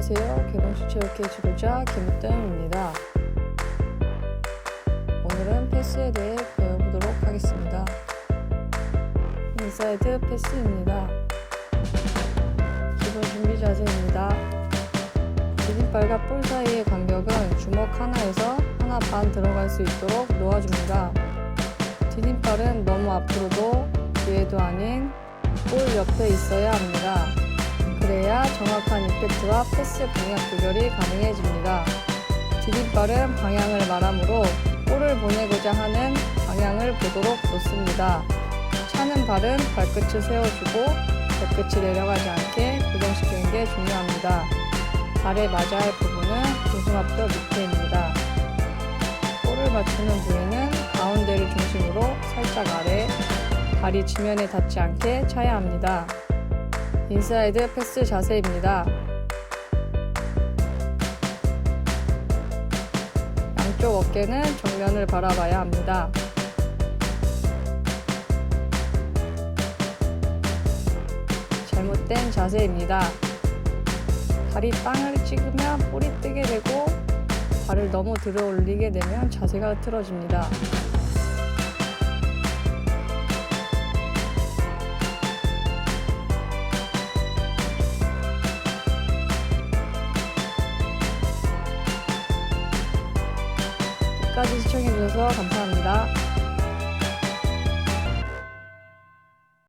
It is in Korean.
안녕하세요. 개봉수체육회 지도자 김우땡입니다. 오늘은 패스에 대해 배워보도록 하겠습니다. 인사이드 패스입니다. 기본 준비 자세입니다. 디딤발과 볼 사이의 간격은 주먹 하나에서 하나 반 들어갈 수 있도록 놓아줍니다. 디딤발은 너무 앞으로도 뒤에도 아닌 볼 옆에 있어야 합니다. 그래야 정확한 임팩트와 패스 방향 조절이 가능해집니다. 디딤발은 방향을 말하므로 볼을 보내고자 하는 방향을 보도록 놓습니다. 차는 발은 발끝을 세워주고 발끝이 내려가지 않게 고정시키는 게 중요합니다. 발에 맞아야 할 부분은 고승합뼈 밑에입니다. 볼을 맞추는 부위는 가운데를 중심으로 살짝 아래, 발이 지면에 닿지 않게 차야 합니다. 인사이드 패스 자세입니다. 양쪽 어깨는 정면을 바라봐야 합니다. 잘못된 자세입니다. 발이 땅을 찍으면 볼이 뜨게 되고 발을 너무 들어 올리게 되면 자세가 틀어집니다. 끝까지 시청해주셔서 감사합니다.